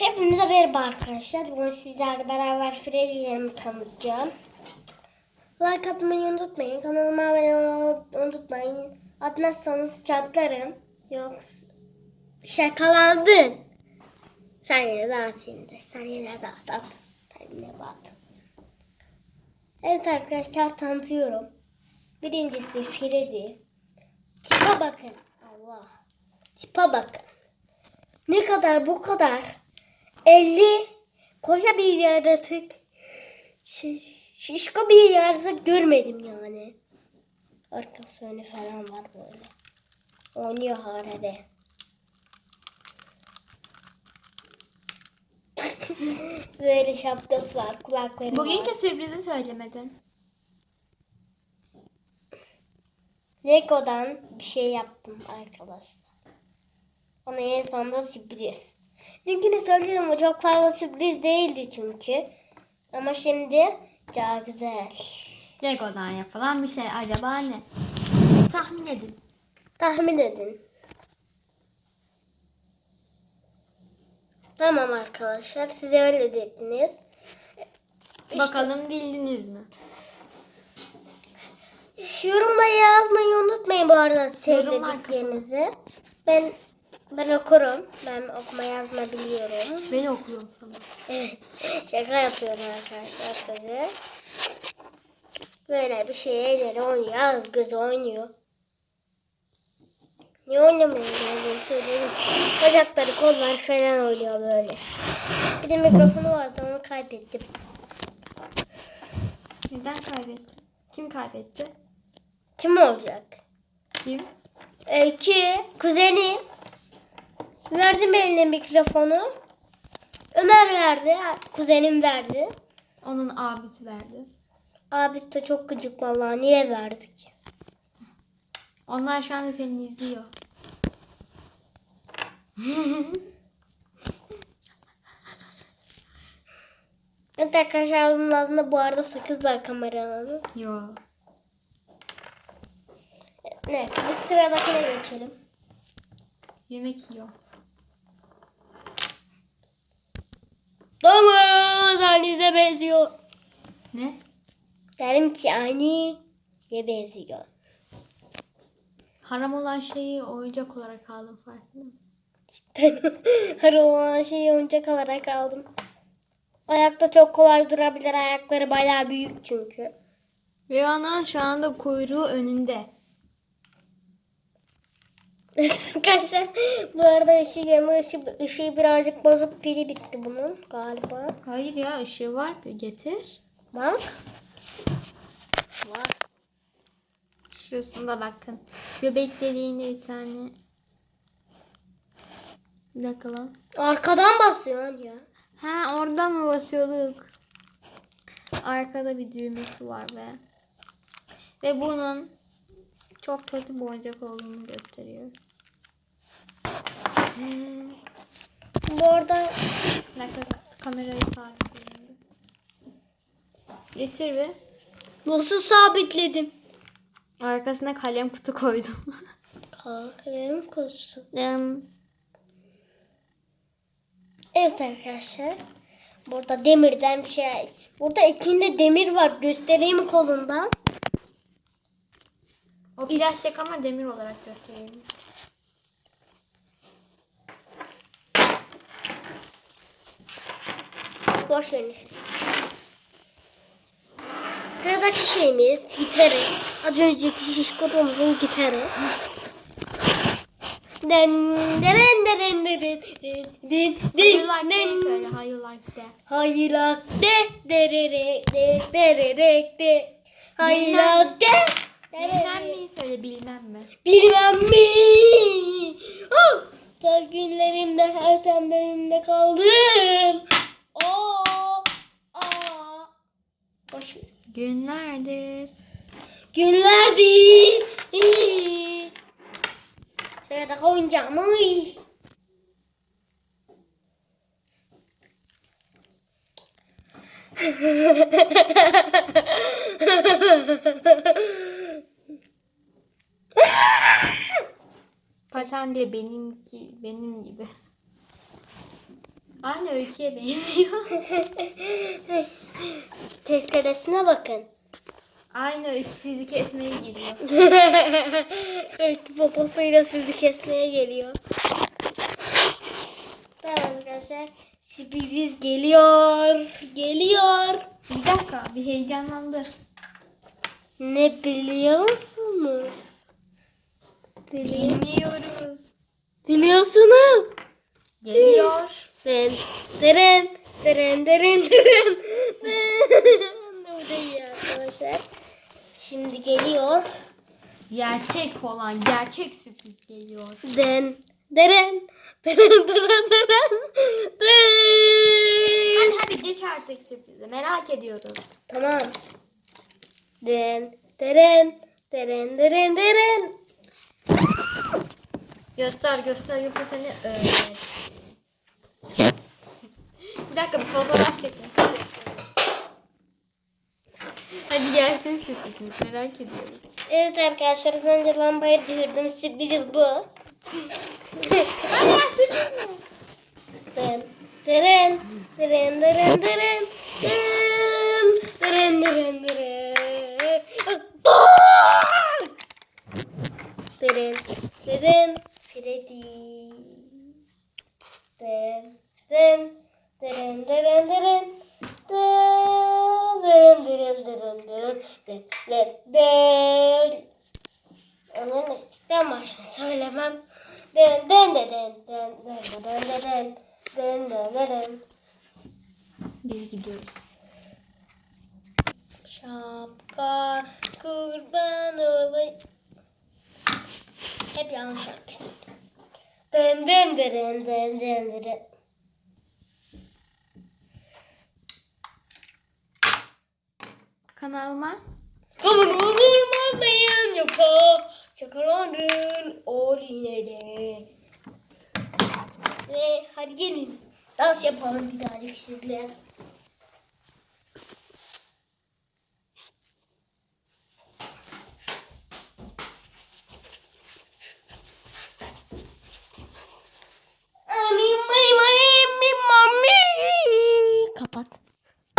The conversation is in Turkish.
Hepinize merhaba arkadaşlar. Bugün sizlerle beraber Freddy'lerimi tanıtacağım. Like atmayı unutmayın. Kanalıma abone olmayı unutmayın. Atmazsanız çatlarım. Yoksa şakalandın. Sen yine de at şimdi. Sen yine de at. at. Sen yine de at. Evet arkadaşlar tanıtıyorum. Birincisi Freddy. Tipe bakın. Allah. Tipe bakın. Ne kadar bu kadar 50 koca bir yaratık şi- şişko bir yaratık görmedim yani. Arkası önü falan var böyle. Oynuyor harede. böyle şapkası var, kulakları var. Bugünkü sürprizi söylemedin. Lego'dan bir şey yaptım arkadaşlar. Ona en sonunda sürpriz. Dünkünü söyledim o çok fazla sürpriz değildi çünkü. Ama şimdi çok güzel. Lego'dan yapılan bir şey acaba ne? Tahmin edin. Tahmin edin. Tamam arkadaşlar size öyle dediniz. Bakalım bildiniz mi? Yorumlara yazmayı unutmayın bu arada sevdiklerinizi. Ben ben okurum. Ben okuma yazma biliyorum. Ben okuyorum sana. Şaka yapıyorum arkadaşlar size. Böyle bir şey elleri oynuyor. Az gözü oynuyor. Niye oynamıyor? Bacakları, kollar falan oynuyor böyle. Bir de mikrofonu vardı onu kaybettim. Neden kaybettin? Kim kaybetti? Kim olacak? Kim? Öykü, kuzeni. Verdim eline mikrofonu. Ömer verdi, kuzenim verdi. Onun abisi verdi. Abisi de çok gıcık vallahi. Niye verdik? Onlar şu anda seni izliyor. Evet arkadaşlar bunun ağzında bu arada sakız var kameranın. Yo. Neyse biz sıradakine geçelim. Yemek yiyor. Domuz annenize benziyor. Ne? Derim ki aynı ye benziyor. Haram olan şeyi oyuncak olarak aldım farkında mısın? Her olan şeyi oyuncak olarak aldım. Ayakta çok kolay durabilir. Ayakları bayağı büyük çünkü. Ve ana şu anda kuyruğu önünde. Arkadaşlar bu arada ışığı yanı ışığı, ışığı birazcık bozuk pili bitti bunun galiba. Hayır ya ışığı var. Bir getir. Bak. Var. Şurasında bakın. Göbek deliğinde bir tane. Bir dakika lan. Arkadan basıyorsun ya. Ha oradan mı basıyorduk? Arkada bir düğmesi var ve ve bunun çok kötü bir oyuncak olduğunu gösteriyor. Hmm. Bu arada Bir dakika kamerayı sabitleyelim. Getir ve nasıl sabitledim? arkasına kalem kutu koydum. Kalem kutusu. Evet arkadaşlar. Burada demirden bir şey. Burada içinde demir var. Göstereyim kolundan. o plastik ama demir olarak göstereyim. Boş verin siz. Sıradaki şeyimiz gitarı. Az önceki şişko domuzun gitarı. Den deren deren deren den den How you like den söyle. How you like de. Haylak de derere de dererek de Haylak de Bilmem mi söyle bilmem mi? Bilmem mi? Oh! Güzel günlerimde her tembelimde kaldım. Oo! Ver. Günlerdir. Günlerdi. Sıradaki oyuncağımız. Paten de benimki benim gibi. Aynı öyküye benziyor. Testeresine bakın. Aynı öykü sizi kesmeye geliyor. Öykü poposuyla sizi kesmeye geliyor. Tamam arkadaşlar. Sürpriz geliyor. Geliyor. Bir dakika bir heyecanlandır. Ne biliyor musunuz? Biliyor. Bilmiyoruz. Biliyorsunuz. Geliyor. Dın dırın dırın dırın dırın. Buradayız. Şimdi geliyor. Gerçek olan gerçek sürpriz geliyor. Dın dırın dırın dırın dırın dırın. Hadi hadi geç artık sürprize merak ediyorum. Tamam. Dın dırın dırın dırın dırın. Göster göster yoksa seni öğret fotoğraf çekin. Hadi gelsin sürprizimiz merak ediyorum. Evet arkadaşlar az önce lambayı düşürdüm. Sürpriz bu. Hadi ya sürpriz mi? Den, deren, deren, deren, deren, den, deren, deren, deren. Deren, deren, Freddy. Den, den, deren, deren, deren. Den, deren, deren, deren, deren, den. Onun eskiden başını söylemem. Den, den, den, den, den, den, den, den, den. Den, den, den. Biz gidiyoruz. Şapka kurban olayım. Hep yanlış şarkı. Den den den den den den. Kanalıma Kavurulmadan yaka çakaların olinede. Ve hadi gelin dans yapalım birazcık sizle.